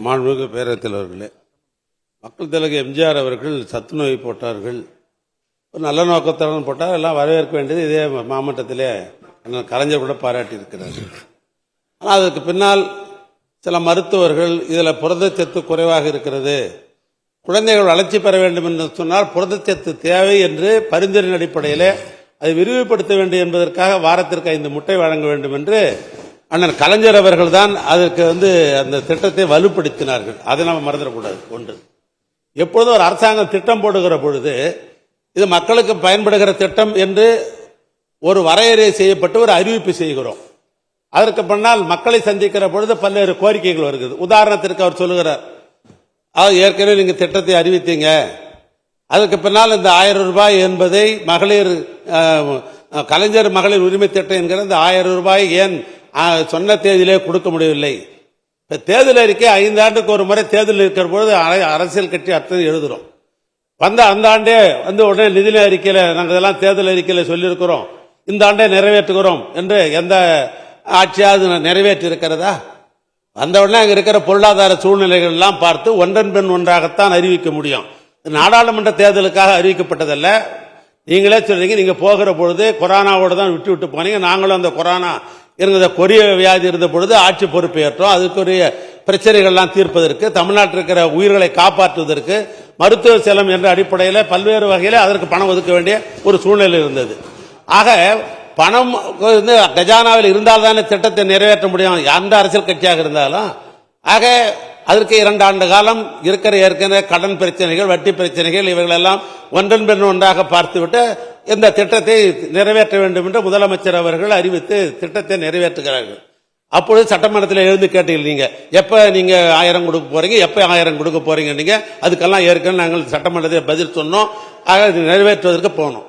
மாண்புமிகு பேரத்தலைவர்களே மக்கள் தலைவர் எம்ஜிஆர் அவர்கள் சத்துணவை போட்டார்கள். ஒரு நல்ல நோக்கத்துடன் போட்டால் எல்லாம் வரவேற்க வேண்டியது இதே மாவட்டத்திலே அண்ணன் கலைஞர் கூட பாராட்டி இருக்கிறார் ஆனால் அதற்கு பின்னால் சில மருத்துவர்கள் இதில் புரதச்சத்து குறைவாக இருக்கிறது குழந்தைகள் வளர்ச்சி பெற வேண்டும் என்று சொன்னால் புரதச்சத்து தேவை என்று பரிந்துரையின் அடிப்படையில் அதை விரிவுபடுத்த வேண்டும் என்பதற்காக வாரத்திற்கு ஐந்து முட்டை வழங்க வேண்டும் என்று அண்ணன் கலைஞர் அவர்கள் தான் அதற்கு வந்து அந்த திட்டத்தை வலுப்படுத்தினார்கள். அதை நம்ம மறந்துடக்கூடாது ஒன்று. எப்பொழுதும் ஒரு அரசாங்கம் திட்டம் போடுகிற பொழுது இது மக்களுக்கு பயன்படுகிற திட்டம் என்று ஒரு வரையறை செய்யப்பட்டு ஒரு அறிவிப்பு செய்கிறோம். அதற்கு பின்னால் மக்களை சந்திக்கிற பொழுது பல்வேறு கோரிக்கைகள் வருகிறது. உதாரணத்திற்கு அவர் சொல்லுகிறார் அது ஏற்கனவே நீங்க திட்டத்தை அறிவித்தீங்க. அதுக்கு பின்னால் இந்த ஆயிரம் ரூபாய் என்பதை மகளிர் கலைஞர் மகளிர் உரிமை திட்டம் என்கிற இந்த ஆயிரம் ரூபாய் ஏன் சொன்ன தேதியிலே கொடுக்க முடியவில்லை. இப்போ தேர்தல் அறிக்கை ஐந்து ஆண்டுக்கு ஒரு முறை தேர்தல் இருக்கிற பொழுது அரசியல் கட்சி அர்த்தம் எழுதுறோம். வந்த அந்த ஆண்டே வந்து உடனே நிதிநிலை அறிக்கையில் நாங்கள் இதெல்லாம் தேர்தல் அறிக்கையில் சொல்லியிருக்கிறோம். இந்த ஆண்டே நிறைவேற்றுகிறோம் என்று எந்த ஆட்சியாவது நிறைவேற்றி இருக்கிறதா வந்த உடனே அங்கே இருக்கிற பொருளாதார சூழ்நிலைகள் எல்லாம் பார்த்து ஒன்றன் பெண் ஒன்றாகத்தான் அறிவிக்க முடியும். நாடாளுமன்ற தேர்தலுக்காக அறிவிக்கப்பட்டதல்ல. நீங்களே சொல்றீங்க நீங்கள் போகிற பொழுது கொரோனாவோடு தான் விட்டு விட்டு போனீங்க. நாங்களும் அந்த கொரோனா இருந்தது கொரிய வியாதி இருந்த பொழுது ஆட்சி பொறுப்பேற்றோம். அதுக்குரிய பிரச்சனைகள்லாம் தீர்ப்பதற்கு தமிழ்நாட்டில் இருக்கிற உயிர்களை காப்பாற்றுவதற்கு மருத்துவ செலம் என்ற அடிப்படையில் பல்வேறு வகையில் அதற்கு பணம் ஒதுக்க வேண்டிய ஒரு சூழ்நிலை இருந்தது. ஆக பணம் வந்து கஜானாவில் இருந்தால் தானே திட்டத்தை நிறைவேற்ற முடியும். எந்த அரசியல் கட்சியாக இருந்தாலும். ஆக அதற்கு இரண்டு ஆண்டு காலம் இருக்கிற ஏற்கனவே கடன் பிரச்சனைகள் வட்டி பிரச்சனைகள் இவைகளெல்லாம் ஒன்றன் பெண் ஒன்றாக பார்த்துவிட்டு இந்த திட்டத்தை நிறைவேற்ற வேண்டும் என்று முதலமைச்சர் அவர்கள் அறிவித்து திட்டத்தை நிறைவேற்றுகிறார்கள். அப்பொழுது சட்டமன்றத்தில் எழுந்து கேட்டீங்க நீங்க. எப்ப நீங்க ஆயிரம் கொடுக்க போறீங்க? எப்ப ஆயிரம் கொடுக்க போறீங்க நீங்க? அதுக்கெல்லாம் ஏற்கனவே நாங்கள் சட்டமன்றத்தில் பதில் சொன்னோம். ஆக நிறைவேற்றுவதற்கு போனோம்.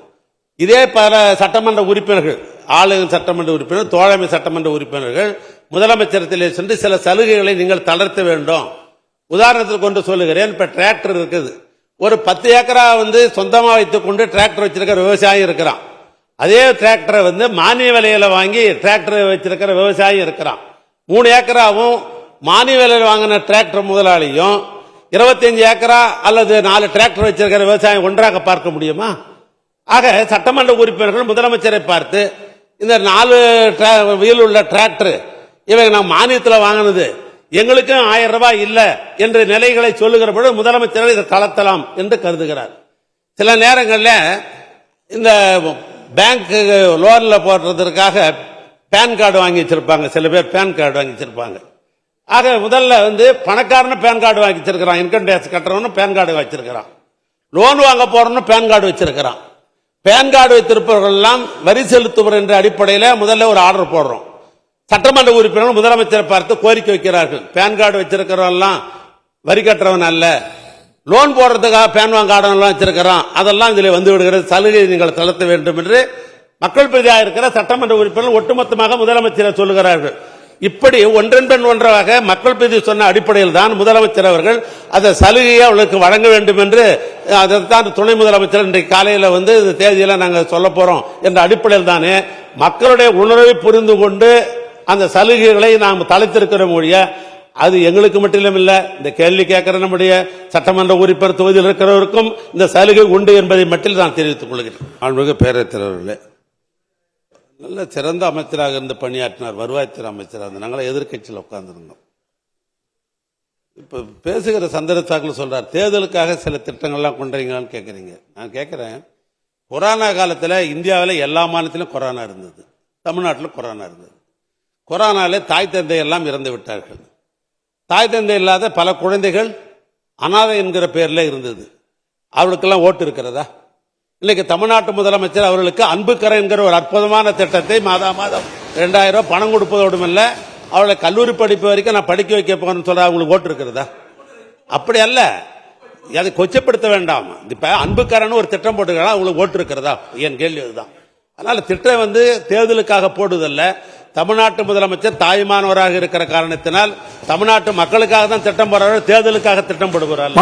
இதே பல சட்டமன்ற உறுப்பினர்கள் ஆளுங்க சட்டமன்ற உறுப்பினர் தோழமை சட்டமன்ற உறுப்பினர்கள் முதலமைச்சரத்திலே சென்று சில சலுகைகளை நீங்கள் தளர்த்த வேண்டும். உதாரணத்துக்கு கொண்டு சொல்லுகிறேன். இப்ப டிராக்டர் இருக்குது. ஒரு பத்து ஏக்கரா வந்து சொந்தமாக வைத்துக்கொண்டு டிராக்டர் வச்சிருக்கிற விவசாயி இருக்கிறான். அதே டிராக்டரை வந்து மானிய விலையில வாங்கி டிராக்டர் வச்சிருக்கிற விவசாயி இருக்கிறான். மூணு ஏக்கராவும் மானிய விலையில் வாங்கின டிராக்டர் முதலாளியும் இருபத்தஞ்சு ஏக்கரா அல்லது நாலு டிராக்டர் வச்சிருக்கிற விவசாயம் ஒன்றாக பார்க்க முடியுமா? ஆக சட்டமன்ற உறுப்பினர்கள் முதலமைச்சரை பார்த்து இந்த நாலு வீல் உள்ள டிராக்டர் இவங்க நான் மானியத்தில் வாங்கினது எங்களுக்கும் ஆயிரம் ரூபாய் இல்லை என்ற நிலைகளை சொல்லுகிற பொழுது முதலமைச்சர் இதை தளர்த்தலாம் என்று கருதுகிறார். சில நேரங்களில் இந்த பேங்க்கு லோனில் போடுறதுக்காக பேன் கார்டு வாங்கி வச்சிருப்பாங்க. சில பேர் பேன் கார்டு வாங்கி வச்சிருப்பாங்க. ஆக முதல்ல வந்து பணக்காரனு பேன் கார்டு வாங்கி வச்சிருக்கிறான். இன்கம் டேக்ஸ் கட்டுறவனு பேன் கார்டு வச்சிருக்கிறான். லோன் வாங்க போறவனு பேன் கார்டு வச்சிருக்கிறான். பேன் கார்டு வைத்திருப்பவர்கள் எல்லாம் வரி செலுத்துவர் என்ற அடிப்படையில் முதல்ல ஒரு ஆர்டர் போடுறோம். சட்டமன்ற உறுப்பினர்கள் முதலமைச்சரை பார்த்து கோரிக்கை வைக்கிறார்கள். பேன் கார்டு வச்சிருக்கிறவெல்லாம் வரி கட்டுறவன் அல்ல. லோன் போடுறதுக்காக பேன் வாங்க கார்டெல்லாம் வச்சிருக்கிறான். அதெல்லாம் இதில் வந்து விடுகிறது. சலுகை நீங்கள் செலுத்த வேண்டும் என்று மக்கள் பிரதியாக இருக்கிற சட்டமன்ற உறுப்பினர்கள் ஒட்டுமொத்தமாக முதலமைச்சரை சொல்லுகிறார்கள். இப்படி ஒன்றன் ஒன்றாக மக்கள் பிரதி சொன்ன அடிப்படையில் தான் முதலமைச்சர் அவர்கள் அந்த சலுகையை அவளுக்கு வழங்க வேண்டும் என்று அதைத்தான் துணை முதலமைச்சர் இன்றைக்கு காலையில் வந்து இந்த தேதியில் நாங்கள் சொல்ல போகிறோம் என்ற அடிப்படையில் தானே மக்களுடைய உணர்வை புரிந்து கொண்டு அந்த சலுகைகளை நாம் தலைத்திருக்கிற மொழிய அது எங்களுக்கு மட்டும் இல்லை இந்த கேள்வி கேட்கிற நம்முடைய சட்டமன்ற உறுப்பினர் தொகுதியில் இருக்கிறவருக்கும் இந்த சலுகை உண்டு என்பதை மட்டும் நான் தெரிவித்துக் கொள்கிறேன். ஆண்மிகு பேரவைத் நல்ல சிறந்த அமைச்சராக இருந்து பணியாற்றினார் வருவாய்த்துறை அமைச்சராக இருந்து. நாங்களாம் எதிர்க்கட்சியில் உட்கார்ந்துருந்தோம். இப்போ பேசுகிற சந்தர்ப்பத்தாக்கில் சொல்கிறார் தேர்தலுக்காக சில திட்டங்கள்லாம் கொண்டுறீங்களான்னு கேட்குறீங்க நான் கேட்குறேன் கொரோனா காலத்தில் இந்தியாவில் எல்லா மாநிலத்திலும் கொரோனா இருந்தது தமிழ்நாட்டில் கொரோனா இருந்தது. கொரோனாலே தாய் தந்தை எல்லாம் இறந்து விட்டார்கள். தாய் தந்தை இல்லாத பல குழந்தைகள் அனாதை என்கிற பேரில் இருந்தது. அவர்களுக்கெல்லாம் ஓட்டு இருக்கிறதா? இன்னைக்கு தமிழ்நாட்டு முதலமைச்சர் அவர்களுக்கு அன்புக்கரை என்கிற ஒரு அற்புதமான திட்டத்தை மாதா மாதம் ரெண்டாயிரம் ரூபாய் பணம் கொடுப்பதோடும் இல்லை அவளை கல்லூரி படிப்பு வரைக்கும் நான் படிக்க வைக்க போறேன்னு சொல்ல அவங்களுக்கு ஓட்டு இருக்கிறதா? அப்படி அல்ல. அதை கொச்சப்படுத்த வேண்டாம். இப்போ அன்புக்கரன்னு ஒரு திட்டம் போட்டுக்கிறா அவங்களுக்கு ஓட்டு இருக்கிறதா? என் கேள்வி அதுதான். அதனால திட்டம் வந்து தேர்தலுக்காக போடுவதல்ல தமிழ்நாட்டு முதலமைச்சர் தாய்மானவராக இருக்கிற காரணத்தினால் தமிழ்நாட்டு மக்களுக்காக தான் திட்டம் போடுறாரு தேர்தலுக்காக திட்டம் போடுகிறார்